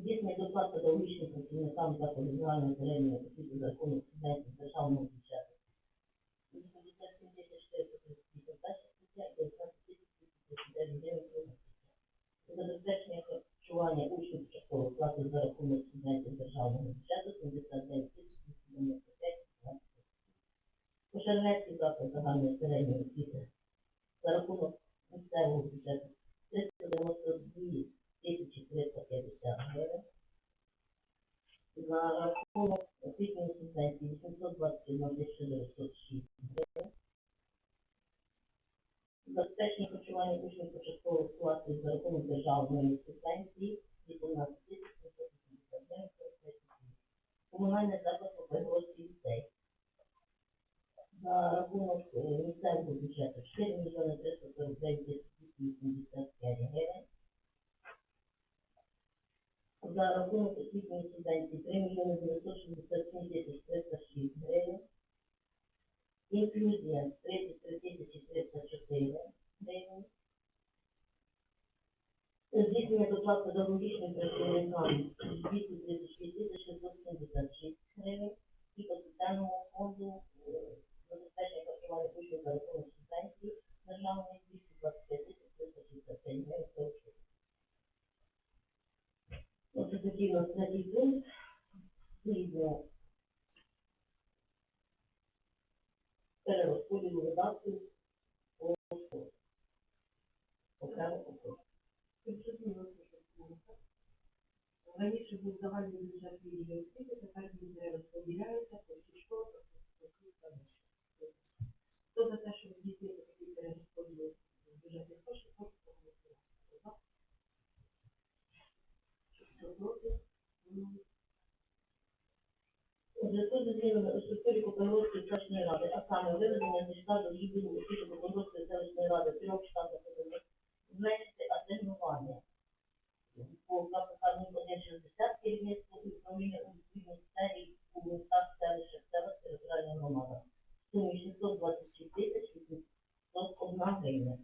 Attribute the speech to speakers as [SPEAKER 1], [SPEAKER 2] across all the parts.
[SPEAKER 1] Здійснення доплат педагогічним працівникам закладів загальної середньої освіти за рахунок субвенцій з державного бюджету. 87 тисяч 438 перша стаття і 19 тисяч 239 гривень друга стаття. Забезпечення харчування учнів початкових класів за рахунок субвенцій державного бюджету 79 тисяч 295 гривень. Пошернецький заклад загальної середньої освіти за рахунок місцевого бюджету 392 тисячі 350 гривень. За рахунок освітньої субвенції 821 тисяча 906 гривень. Забезпечення харчування учнів початкових класів за рахунок державної субвенції 18 тисяч 780 гривень 45 копійок. Комунальний заклад Попегорський ліцей за рахунок е, місцевого бюджету 4 мільйони 349 тисяч 285 гривень. За рахунок освітньої субвенції 3 мільйони 967 тисяч 306 гривень. Інклюзія 33 тисячі 304 гривень. Здійснення доплат педагогічним працівникам 236 тисяч 676 гривень. І по соціальному фонду е, забезпечення харчування учнів за рахунок субвенції державної 225 тисяч 365 гривень 46. Отже, такий у нас третій пункт. Згідно перерозподілу видатків по. Окремо по.
[SPEAKER 2] Раніше був загальний бюджет відділу освіти, тепер він не розподіляється по всій школі, по всій школі. Хто за те, щоб здійснити такий перерозподіл бюджетних коштів, прошу проголосувати. Хто проти?
[SPEAKER 1] У зв'язку з змінами у структурі Копиловської селищної ради, а саме виведення зі штату відділу освіти Копиловської селищної ради трьох штатних одиниць, зменшити асигнування по КПК 0160 керівництву і управління у відповідній сфері у містах, селищах, селах, територіальних громадах. Сумі 626 тисяч 801 гривня.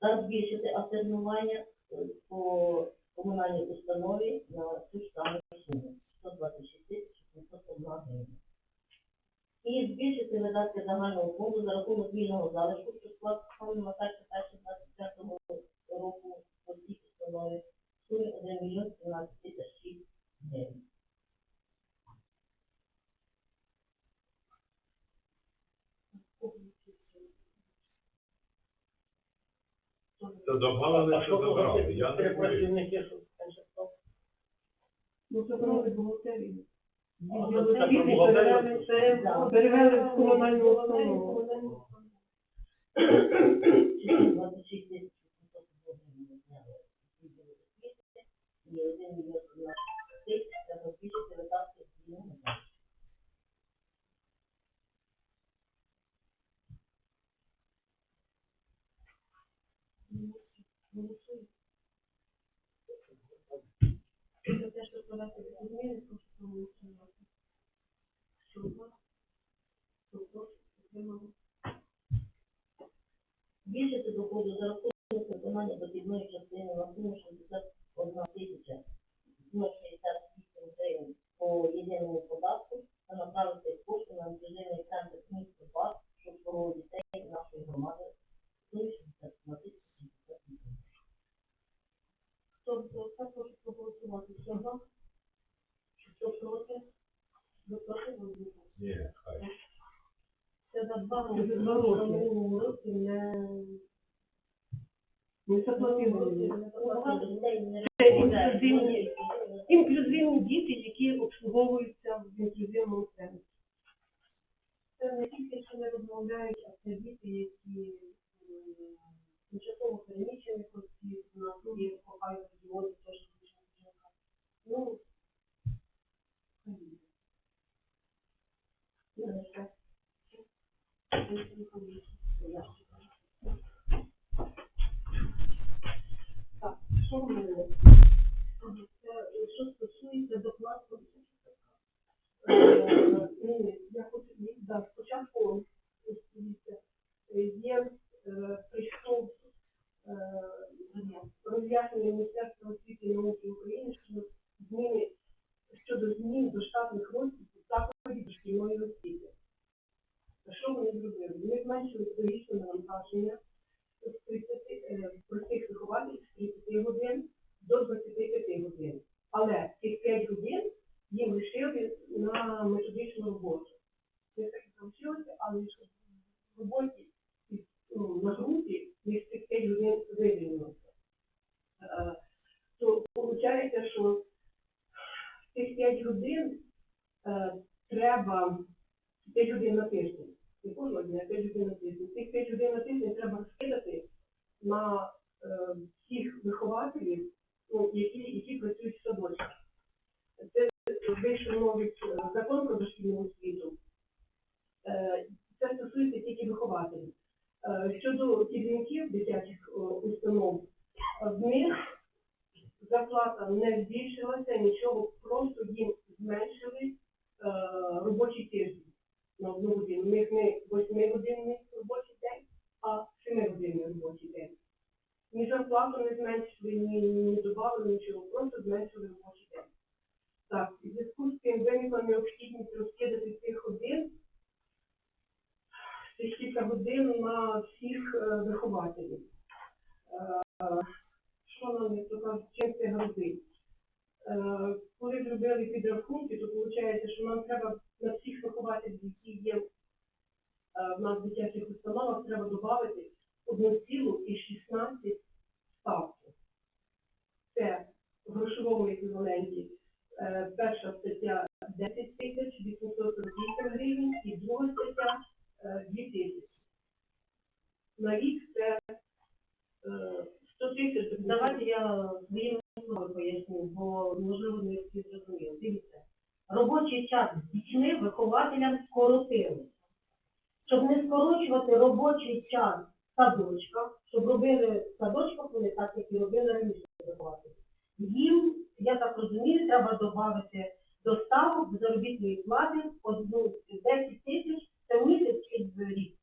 [SPEAKER 1] Та збільшити асигнування 396 гривень.
[SPEAKER 3] Це добавили, що забрали. Я не розумію.
[SPEAKER 2] Ну, забрали
[SPEAKER 4] бухгалтерію.
[SPEAKER 2] Перевели в комунальну установу.
[SPEAKER 1] 26 皆さんも。valor. Міністерства освіти і
[SPEAKER 2] науки України щодо зміни
[SPEAKER 1] щодо змін до
[SPEAKER 2] штатних розписів закладів дошкільної освіти. Що вони зробили? Вони зменшили педагогічне
[SPEAKER 4] навантаження з 30 е, простих вихователів з 30 годин до 20. 5 годин е, треба 5 годин на тиждень. Не кожного дня, 5 годин на тиждень. Цих 5 годин на тиждень треба розкидати на е, всіх вихователів, ну, які, які працюють в садочках. Це вийшов новий е, закон про дошкільну освіту. Е, Це стосується тільки вихователів. Е, Щодо керівників дитячих е, установ, е, в них зарплата не збільшилася, нічого, просто їм зменшили е, робочий тиждень на одну годину. У них не 8-годинний робочий день, а 7-годинний робочий день. Ні зарплату не зменшили, ні, ні додали нічого, просто зменшили робочий день. Так, в зв'язку з цим виникла необхідність розкидати цих годин, цих кілька годин на всіх е, вихователів. Нам, то там чим це грозить? Е, коли зробили підрахунки, то виходить, що нам треба на всіх вихователів, які є е, в нас в дитячих установах, треба додати 1,16 ставки. Це в грошовому еквіваленті. Е, перша стаття 10 тисяч 848 гривень і друга стаття е, 2 тисячі. На рік це е, 100 тисяч.
[SPEAKER 2] Давайте я своїми словами поясню, бо можливо не всі зрозуміли. Дивіться, робочий час з дітьми вихователям скоротили. Щоб не скорочувати робочий час в садочках, щоб робили в садочках вони так, як і робили раніше вихователі. Їм, я так розумію, треба додати до ставок заробітної плати одну 10 тисяч, це в місяць чи в рік.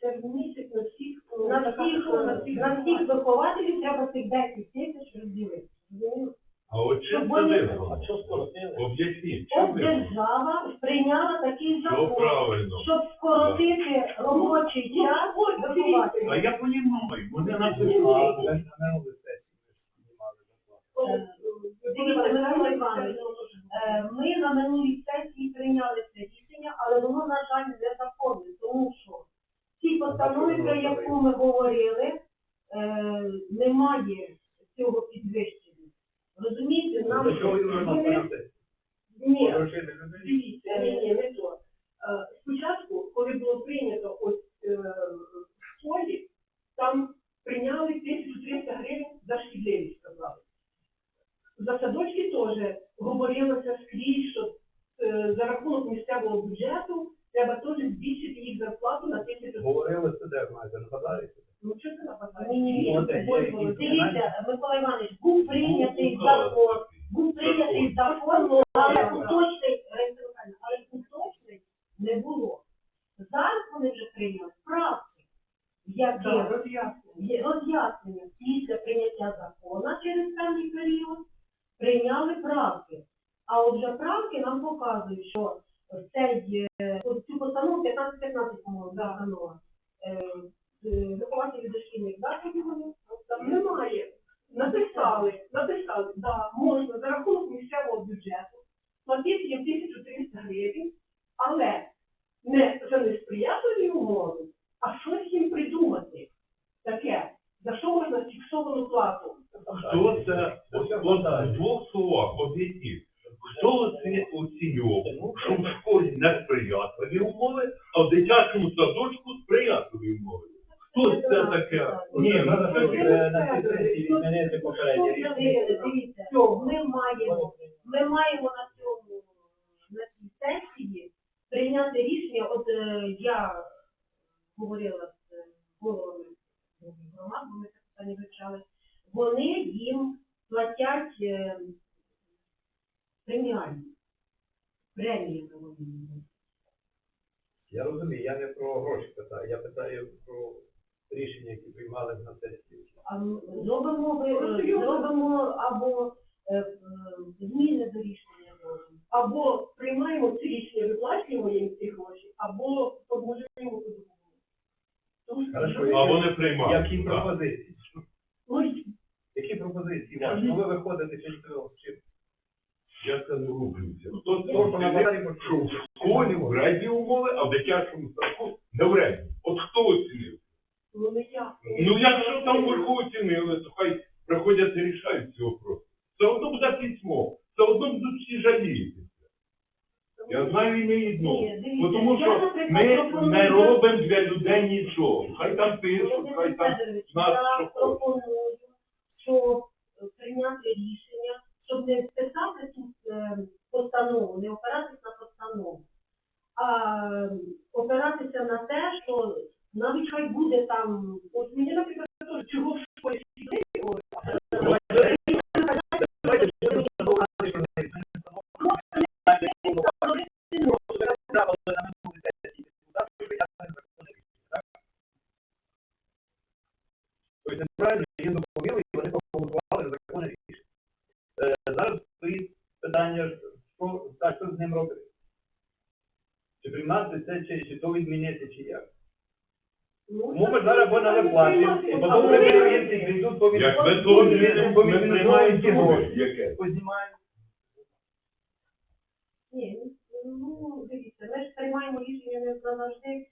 [SPEAKER 4] Це в місяць на всіх ну,
[SPEAKER 2] На
[SPEAKER 4] така
[SPEAKER 2] всіх,
[SPEAKER 4] сума, на всіх
[SPEAKER 2] на всіх вихователів треба цих 10 тисяч розділити. Розумієте?
[SPEAKER 5] А от
[SPEAKER 2] Щоб
[SPEAKER 5] чим це
[SPEAKER 2] вони-
[SPEAKER 5] визвано?
[SPEAKER 6] А що скоротили?
[SPEAKER 5] Об'ясніть,
[SPEAKER 2] От
[SPEAKER 5] чим визвано?
[SPEAKER 2] держава прийняла такий
[SPEAKER 5] Все
[SPEAKER 2] закон,
[SPEAKER 5] правильно.
[SPEAKER 2] щоб скоротити робочий час
[SPEAKER 5] А
[SPEAKER 2] вихователя.
[SPEAKER 5] я розумію, вони нас
[SPEAKER 6] А,
[SPEAKER 5] вислухали.
[SPEAKER 6] ви ж на минулій сесії знімали зарплату.
[SPEAKER 2] Дивіться, Михайло Іванович, Е, Ми на минулій сесії прийняли це рішення, але воно, на жаль, не законне, тому що ці постанови, про яку ми говорили, е, немає цього підвищення. Розумієте, нам
[SPEAKER 6] Для чого його
[SPEAKER 2] вони-
[SPEAKER 6] на сесії?
[SPEAKER 4] Ні,
[SPEAKER 6] Грошей не людей?
[SPEAKER 4] Дивіться, ні, ні, не то. Е, Спочатку, коли було прийнято ось е, в школі, там прийняли 1300 гривень за шкідливість, сказали. За садочки теж говорилося скрізь, що е, за рахунок місцевого бюджету треба теж збільшити їх зарплату на тисячу.
[SPEAKER 6] Говорили це де, знаєте, згадаєте?
[SPEAKER 4] Ну, що це нападає?
[SPEAKER 2] Ні, ні, ні. Дивіться, Микола Іванович, був прийнятий
[SPEAKER 5] Ну,
[SPEAKER 2] закон,
[SPEAKER 6] ಇರ್ಲಿಲ್ವಾ відмінити попереднє рішення.
[SPEAKER 2] Дивіться, дивіться, ми маємо, ми маємо на цьому, на цій сесії прийняти рішення, от е, я говорила з е, головами громад, бо ми це питання вивчали, вони їм платять е, преміальні, премії вони їм.
[SPEAKER 6] Я розумію, я не про гроші питаю, я питаю про рішення, які приймали на сесії.
[SPEAKER 2] А зробимо, ви- зробимо або е, е, зміни до рішення.
[SPEAKER 4] Або приймаємо ці рішення, виплачуємо їм ці гроші, або формулюємо по-другому. Тому що
[SPEAKER 6] Хорошо,
[SPEAKER 5] А.
[SPEAKER 6] Які пропозиції? Які пропозиції? Ну ви виходите під чим?
[SPEAKER 5] Я це не рухаюся. Хто
[SPEAKER 6] базарі
[SPEAKER 5] що в школі вредні умови, а в дитячому садку не вредні? От хто оцінив?
[SPEAKER 4] ну не я.
[SPEAKER 5] Ну якщо там вверху оцінили, то хай приходять і рішають ці вопроси. Все одно буде письмо, все одно будуть всі жалітися. Я знаю і не одну.
[SPEAKER 2] Ні, дивіться,
[SPEAKER 5] Бо тому
[SPEAKER 2] я,
[SPEAKER 5] що ми не робимо для людей нічого. Хай там пишуть, хай там нас що хочуть.
[SPEAKER 2] пропоную, щоб прийняти рішення, щоб не писати цю е, постанову, не опиратися на постанову, а опиратися на те, що навіть хай буде там, от мені, наприклад, теж, чого в школі
[SPEAKER 6] Тобто неправильно їм доповіли, і вони проголосували за закони рішення. Е, Зараз стоїть питання, що, так, що з ним робити? Чи приймати це, чи, чи то відмінити, чи як? Тому ми зараз або на виплаті, і потім прийдуть по
[SPEAKER 5] Як ми приймаємо
[SPEAKER 6] ті гроші.
[SPEAKER 5] яке?
[SPEAKER 6] Познімаємо.
[SPEAKER 2] Ні, ну дивіться, ми ж приймаємо рішення не завжди.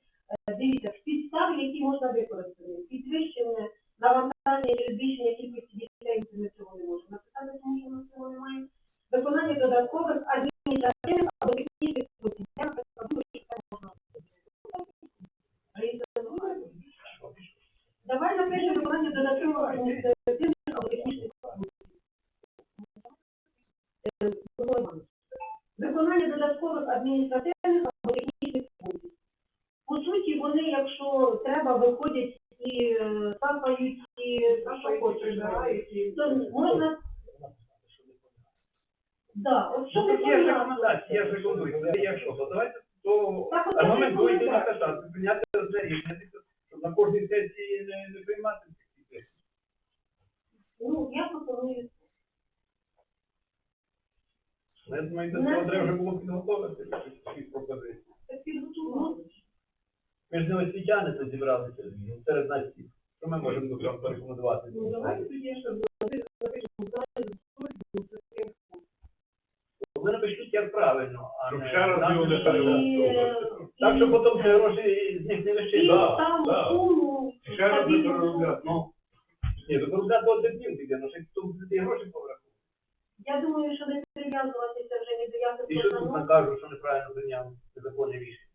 [SPEAKER 2] Е, Дивіться, в підстави, які можна використати, підвищене навантаження чи збільшення кількості дітей, ми цього не можемо написати, тому що ми цього немає. Виконання додаткових адміністративних або технічних спосіб. Я написала, думаю, що це можна зробити. Давай напишемо виконання додаткових адміністративних або технічних спосіб. Е, Микола Іванович. Виконання додаткових адміністративних або технічних функцій. По суті, вони, якщо треба, виходять і е, капають, і що хочеш.
[SPEAKER 4] прибирають і-
[SPEAKER 2] То можна... Да, от що
[SPEAKER 6] Ну,
[SPEAKER 2] ми
[SPEAKER 6] так є ж рекомендації, я ж рекомендую. Якщо, то давайте то
[SPEAKER 2] Так, от це
[SPEAKER 6] аргументуйте і прийняти це рішення, щоб на кожній сесії не, не приймати ці сесії.
[SPEAKER 2] Ну, я пропоную.
[SPEAKER 6] Ну, Я думаю, до цього треба вже було підготовити всі пропозиції.
[SPEAKER 2] Так підготували.
[SPEAKER 6] Ми ж не освітяни тут зібралися, ну, серед нас всіх. Що ми можемо до цього порекомендувати?
[SPEAKER 4] Ну, давайте тоді, щоб напишемо зараз,
[SPEAKER 6] Ви як правильно, а
[SPEAKER 5] Щоб
[SPEAKER 6] не...
[SPEAKER 5] ще раз його не переголосовувати.
[SPEAKER 6] Так, щоб потім ці гроші з них не
[SPEAKER 2] І
[SPEAKER 6] лишили.
[SPEAKER 5] Да,
[SPEAKER 2] там
[SPEAKER 5] да.
[SPEAKER 2] суму
[SPEAKER 5] Ще раз не переробляти.
[SPEAKER 6] Ну, ні, то заробляти один днів піде, ну ще тут ці гроші повернути.
[SPEAKER 2] Я думаю, що не прив'язуватися вже ні до яких
[SPEAKER 6] І що тут накажуть, що неправильно прийняв законне рішення?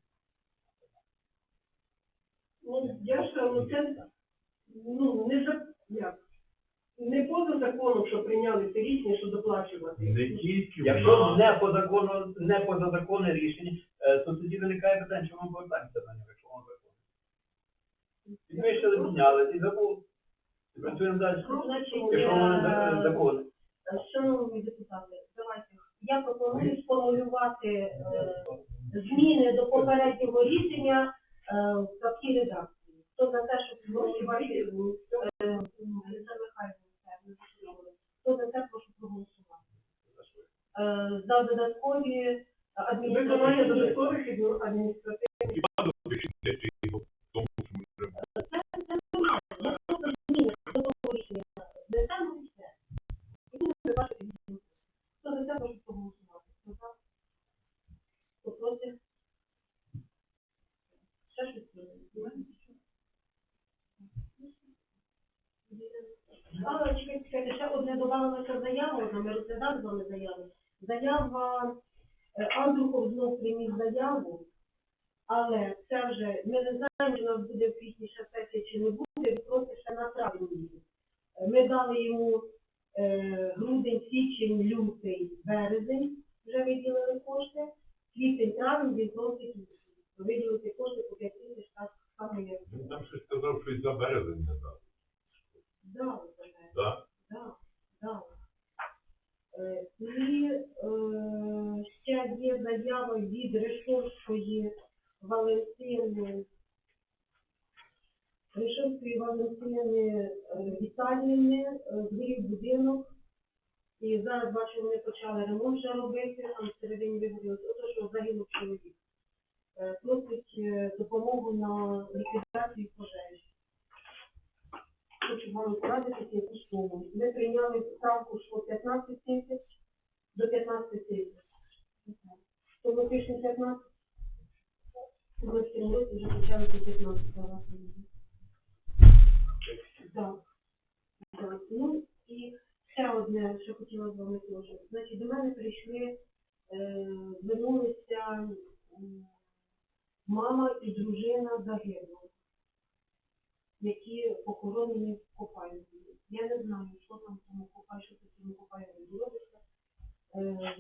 [SPEAKER 4] Ну, я ж кажу, це, ну, не за, як, не поза законом, що прийняли це рішення, що доплачувати.
[SPEAKER 5] Не тільки в
[SPEAKER 6] Якщо
[SPEAKER 5] нас.
[SPEAKER 6] не по закону, не поза законне рішення, е, то тоді виникає питання, чому ми повертаємося на нього, якщо воно законне. Підвищили, підняли, і забули. І працюємо далі.
[SPEAKER 2] Значить,
[SPEAKER 6] Якщо воно не
[SPEAKER 2] е,
[SPEAKER 6] законне.
[SPEAKER 2] Шановні депутати, давайте. Я пропоную сформулювати е, зміни до попереднього рішення е, в такій редакції. Хто за те, щоб е, Михайлівна, не зрозуміло. Хто за це прошу проголосувати. Е, За додаткові
[SPEAKER 4] Виконання
[SPEAKER 2] адміністративні
[SPEAKER 4] додаткових адміністративних
[SPEAKER 2] Заява, е, Андрухов знов приніс заяву, але це вже, ми не знаємо, чи у нас буде в квітні ще сесія, чи не буде, він просить ще на травні. Е, Ми дали йому е, грудень, січень, лютий, березень, вже виділили кошти. Квітень, травень він просить виділити кошти по 5 тисяч, так само як
[SPEAKER 5] Він там щось сказав, що і за березень не дав.
[SPEAKER 2] дали. вже.
[SPEAKER 5] Так?
[SPEAKER 2] Да, да. І е, ще є заява від Решовської Валентини, Решовської Валентини е, Віталіївни, е, згорів будинок. І зараз бачу, вони почали ремонт вже робити, там всередині вигорілося, ото що загинув чоловік. Е, Просить е, допомогу на ліквідацію пожежі. Хочу вам порадитися яку суму. Ми прийняли ставку, що 15 тисяч до 15 тисяч. Тому пишемо 15. Ми в цьому році вже почали по 15 давати. Так. Так. Ну і ще одне, що хотіла з вами теж. Значить, до мене прийшли, е, звернулися мама і дружина загиблого, які похоронені в Копаєві. Я не знаю, що там тому Копаї, що цьому Копаєві робиться. Е,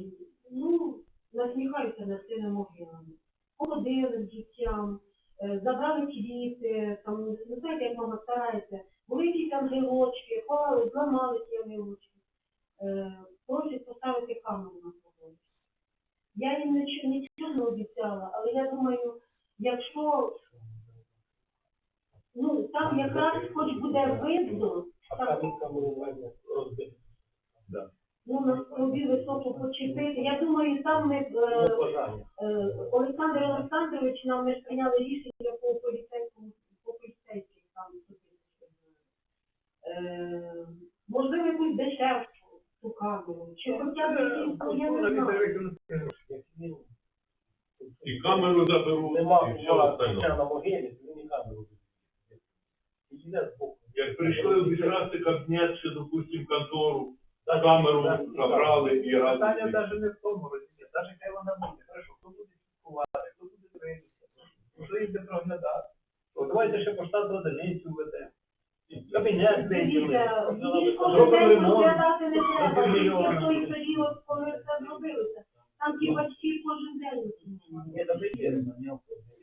[SPEAKER 2] ну, насміхаються над цими могилами. Холодили життям, е, забрали квіти, там, не знаєте, як мама старається, були якісь ангелочки, ховали, зламали ті ангелочки. Е, просять поставити камеру на погоні. Я їм нічого не обіцяла, але я думаю, якщо ну там якраз хоч буде видно, так, ну на стовбі високо почепити. Я думаю, там ми е, Е, Олександр Олександрович нам ми ж прийняли рішення по поліцейському, по поліцейським там. Е, можливо, якусь дешевшу ту камеру, чи хоча б якусь, ну, я не знаю.
[SPEAKER 5] І камеру заберу,
[SPEAKER 3] Нема,
[SPEAKER 5] і все
[SPEAKER 3] на могилі, то він і камеру. Іде збоку.
[SPEAKER 5] Як прийшли обікрасти кабінет чи, допустим, контору, камеру забрали і
[SPEAKER 6] Питання
[SPEAKER 5] разом.
[SPEAKER 6] навіть не в тому, розумієте, навіть хай вона буде, хорошо, хто буде слідкувати, хто буде дивитися, хто їде проглядати. От давайте ще по штату одиницю введемо. Кабінет Зробимо
[SPEAKER 2] день
[SPEAKER 6] ремонт.
[SPEAKER 2] розглядати не треба,
[SPEAKER 6] Зробимо
[SPEAKER 2] тільки
[SPEAKER 6] мільйон.
[SPEAKER 2] в той період, коли це зробилося. Там ті батьки кожен день.
[SPEAKER 6] Ні, та ви є.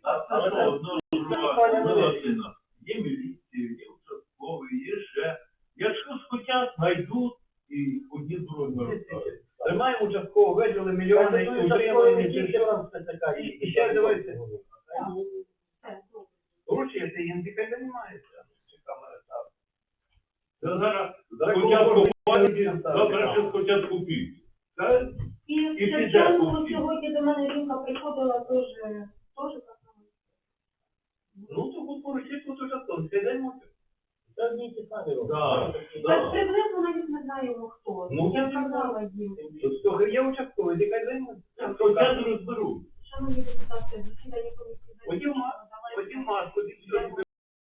[SPEAKER 5] А це що, одно Васильна, є міліція, є участковий, є ще. Якщо схотять, знайдуть і одні з другими розставлять.
[SPEAKER 6] Тримаємо участково, виділи мільйони, і утримуємо, і все. І- і ще давайте.
[SPEAKER 2] Все, добре.
[SPEAKER 6] Вручити їм, нехай займається. Чи камера ставить.
[SPEAKER 5] Це зараз Хочуть купувати, завтра ще хочуть купити. Це
[SPEAKER 2] І
[SPEAKER 5] І піде купити.
[SPEAKER 2] сьогодні до мене жінка приходила теж, теж так само.
[SPEAKER 6] Ну, то будь поруч тут уже то, нехай займуться.
[SPEAKER 3] Це роблять.
[SPEAKER 2] Так приблизно навіть не знаємо хто.
[SPEAKER 6] Ну,
[SPEAKER 2] Я сказала їм.
[SPEAKER 6] Є участковий, займуться.
[SPEAKER 5] Хочуть